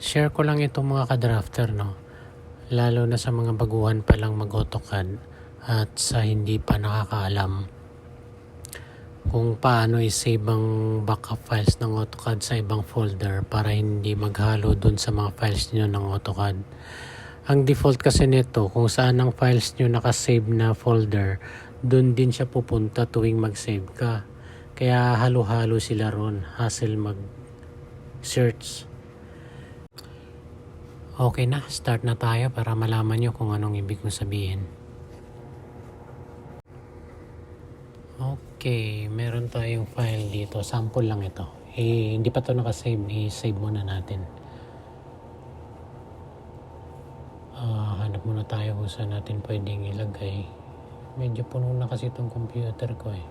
share ko lang itong mga ka-drafter, no? Lalo na sa mga baguhan pa lang mag-AutoCAD at sa hindi pa nakakaalam kung paano i-save ang backup files ng AutoCAD sa ibang folder para hindi maghalo dun sa mga files nyo ng AutoCAD. Ang default kasi nito, kung saan ang files nyo nakasave na folder, dun din siya pupunta tuwing mag-save ka. Kaya halo-halo sila ron, hassle mag-search. Okay na, start na tayo para malaman nyo kung anong ibig kong sabihin. Okay, meron tayong file dito. Sample lang ito. Eh, hindi pa to nakasave. I-save muna natin. Ah, hanap muna tayo kung saan natin pwedeng ilagay. Medyo puno na kasi itong computer ko eh.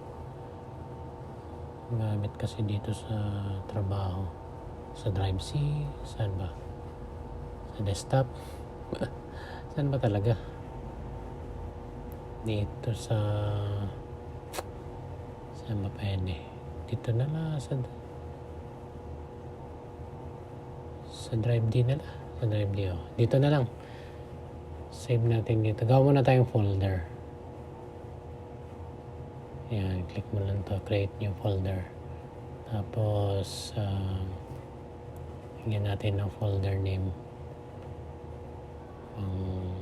Gamit kasi dito sa trabaho. Sa Drive C, saan ba? Sa desktop. saan ba talaga? Dito sa... Saan ba pwede? Dito na lang sa... Sa Drive D na lang. Sa Drive D, oh. Dito na lang. Save natin dito. Gawa muna tayong folder. Yan, click mo lang to. Create new folder. Tapos, uh, hingyan natin ng folder name. Um,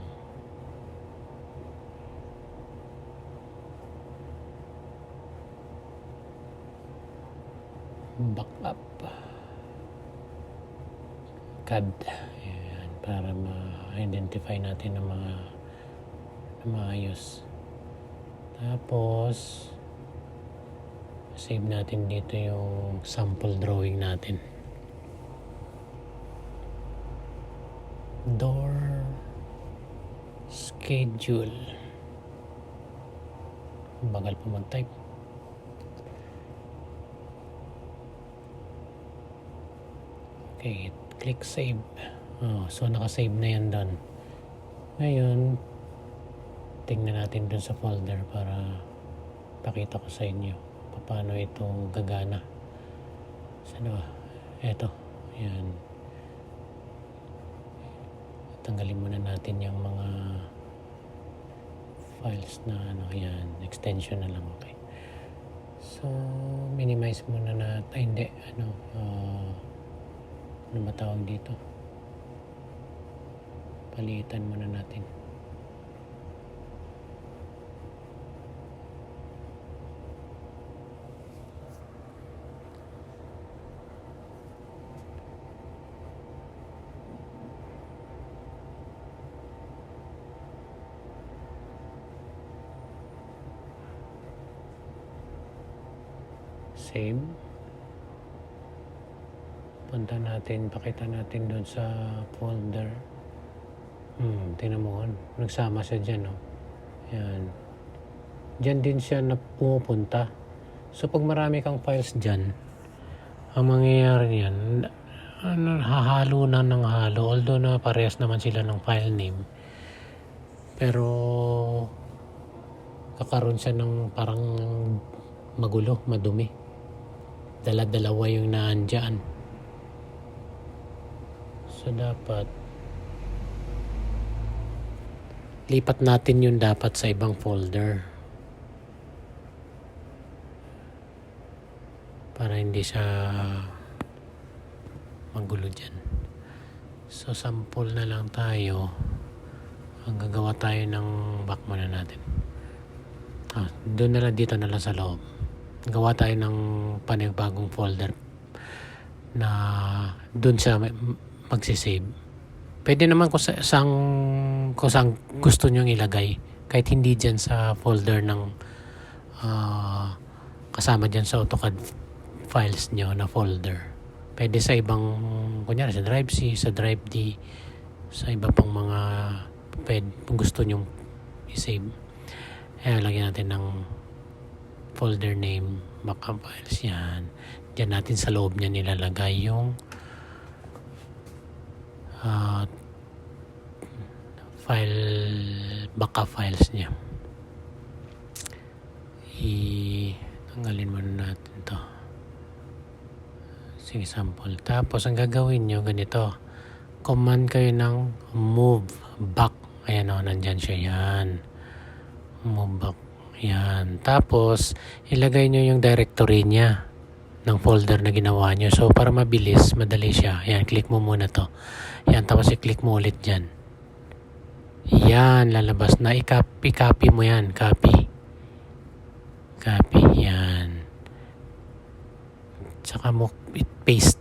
backup. CAD. Ayan, para ma-identify natin ng mga na maayos. Tapos, save natin dito yung sample drawing natin. Door schedule. Bagal pa mag-type. Okay, click save. Oh, so naka-save na yan doon. Ngayon, tingnan natin doon sa folder para pakita ko sa inyo paano ito gagana. Saan ba? Eto. Yan. Tanggalin muna natin yung mga files na ano yan. Extension na lang. Okay. So, minimize muna na. Ay, hindi. Ano. Uh, ano ba tawag dito? Palitan muna natin. Save. Punta natin, pakita natin doon sa folder. Hmm, tingnan mo, nagsama siya dyan, no? Yan. Diyan din siya na pumupunta. So, pag marami kang files dyan, ang mangyayari niyan, hahalo na ng halo. Although na parehas naman sila ng file name. Pero, kakaroon siya ng parang magulo, madumi. Dala-dalawa yung naandyan. So, dapat lipat natin yun dapat sa ibang folder. Para hindi siya magulo dyan. So, sample na lang tayo. Ang gagawa tayo ng back muna natin. Ah, doon na lang dito na lang sa loob. Gawa tayo ng panibagong folder na doon siya magsisave. Pwede naman kung, sa, sang, kung saan gusto nyong ilagay. Kahit hindi dyan sa folder ng ah, kasama dyan sa AutoCAD files nyo na folder. Pwede sa ibang, kunyari sa Drive C, sa Drive D, sa iba pang mga pwede, kung gusto nyong i-save. Kaya lagyan natin ng folder name, backup files yan. Diyan natin sa loob niya nilalagay yung uh, file backup files niya. I tanggalin muna natin to. Sige, sample. Tapos, ang gagawin nyo, ganito. mag-command kayo ng move back. Ayan o, nandyan siya. Yan. Move back. Yan. Tapos, ilagay nyo yung directory niya ng folder na ginawa nyo. So, para mabilis, madali siya. Yan, click mo muna to. Yan, tapos i-click mo ulit dyan. Yan, lalabas na. I-copy, copy mo yan. Copy. Copy. Yan. Tsaka mo paste.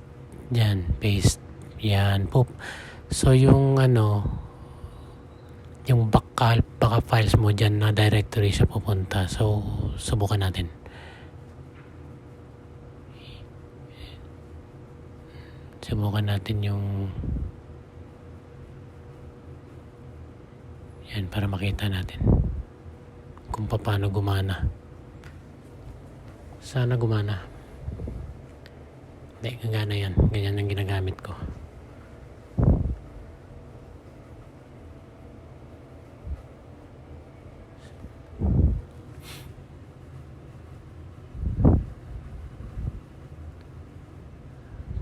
Yan, paste. Yan, poop. So, yung ano, yung backup, backup files mo dyan na directory siya pupunta. So, subukan natin. Subukan natin yung yan para makita natin kung paano gumana. Sana gumana. Hindi, gagana yan. Ganyan ang ginagamit ko.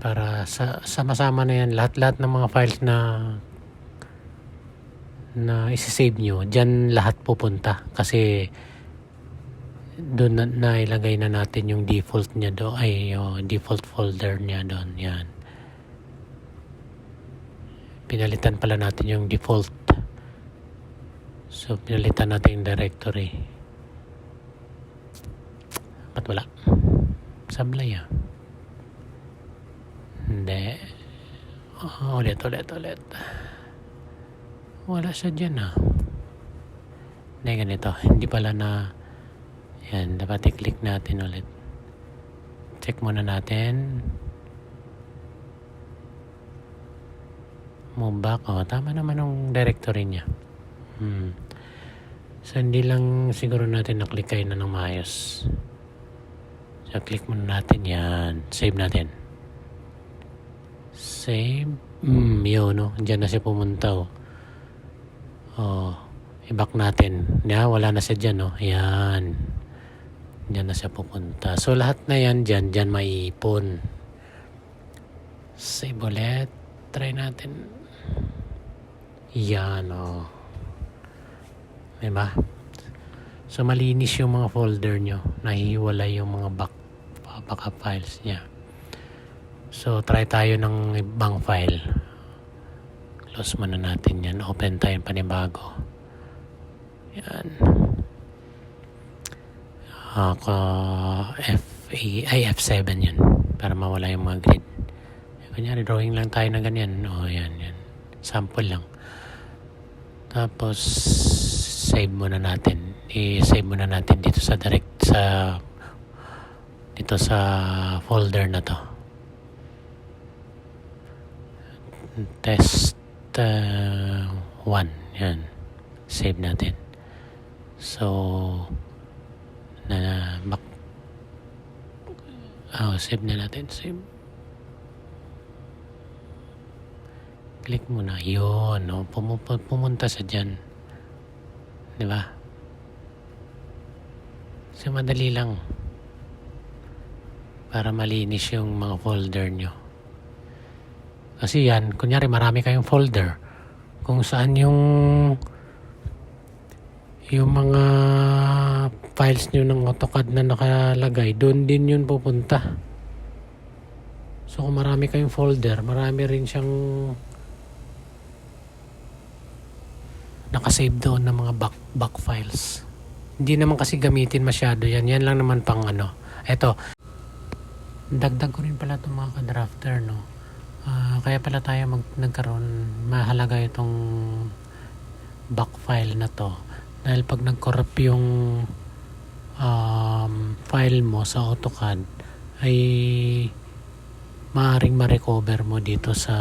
Para sa sama-sama na yan. Lahat-lahat ng mga files na na isi-save nyo dyan lahat pupunta. Kasi doon na, nailagay na natin yung default niya do ay yung default folder niya doon yan. Pinalitan pala natin yung default. So pinalitan natin yung directory. Ba't wala. Sablay ah hindi. Oh, ulit, ulit, ulit. Wala siya dyan ah. Hindi, ganito. Hindi pala na... Yan, dapat i-click natin ulit. Check muna natin. Move back. Oh, tama naman ang directory niya. Hmm. So, hindi lang siguro natin na-click kayo na ng maayos. So, click muna natin yan. Save natin. Save. Mm, yun, no? Diyan na siya pumunta, oh. Oh, i-back natin. Yeah, wala na siya dyan, no? Yan. Diyan na siya pupunta. So, lahat na yan dyan, dyan maiipon. Save ulit. Try natin. Yan, oh. Diba? So, malinis yung mga folder nyo. Nahihiwalay yung mga back, backup files niya. So, try tayo ng ibang file. Close muna natin yan. Open tayo panibago. Yan. Ako, F8, ay F7 yun. Para mawala yung mga grid. Kanyari, drawing lang tayo na ganyan. O, oh, yan, yan. Sample lang. Tapos, save muna natin. I-save muna natin dito sa direct sa dito sa folder na to. Test 1 uh, one. yan. Save natin. So na back oh, save na natin. Save. Click mo na. Yun no? Pum pumunta sa dyan. Di ba? So madali lang. Para malinis yung mga folder nyo kasi yan, kunyari marami kayong folder kung saan yung yung mga files nyo ng AutoCAD na nakalagay, doon din yun pupunta. So kung marami kayong folder, marami rin siyang nakasave doon ng mga back, back files. Hindi naman kasi gamitin masyado yan. Yan lang naman pang ano. Eto, dagdag ko rin pala itong mga ka-drafter, no? Uh, kaya pala tayo mag, nagkaroon, mahalaga itong back file na to. Dahil pag nag-corrupt yung um, file mo sa AutoCAD, ay maaring ma-recover mo dito sa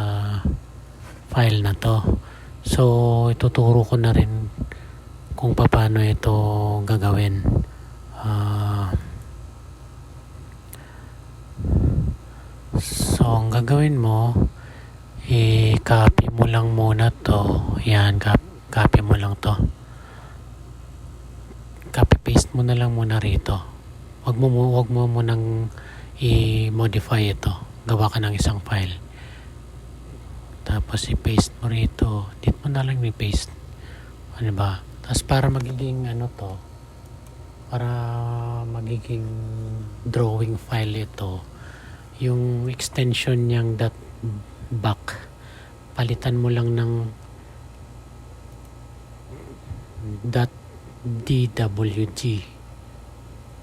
file na to. So, ituturo ko na rin kung paano ito gagawin. Uh, So, ang gagawin mo, i-copy mo lang muna to. Yan, copy mo lang to. Copy-paste mo na lang muna rito. Wag mo, wag mo munang i-modify ito. Gawa ka ng isang file. Tapos i-paste mo rito. Dito mo na lang i-paste. Ano ba? Tapos para magiging ano to, para magiging drawing file ito, yung extension niyang dot back, palitan mo lang ng dot DWG.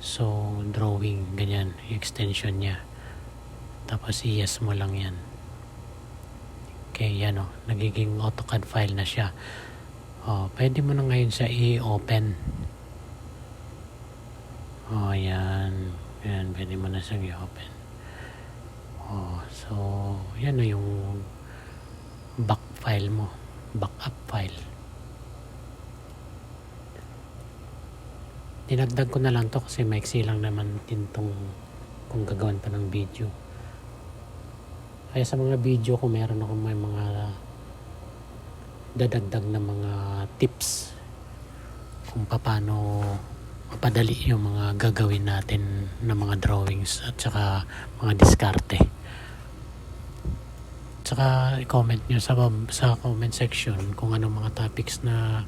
So, drawing, ganyan, extension niya. Tapos, i-yes mo lang yan. Okay, yan o. Nagiging AutoCAD file na siya. Oh, pwede mo na ngayon siya i-open. Oh, yan. Yan, pwede mo na siyang i-open. Oh, so, yan na yung back file mo. Backup file. Dinagdag ko na lang to kasi maiksi lang naman din tong kung gagawin pa ng video. Kaya sa mga video ko meron ako may mga dadagdag na mga tips kung paano mapadali yung mga gagawin natin na mga drawings at saka mga diskarte. Tsaka i-comment nyo sa, sa comment section kung anong mga topics na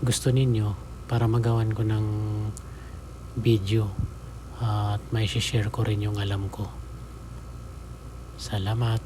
gusto ninyo para magawan ko ng video at may share ko rin yung alam ko. Salamat.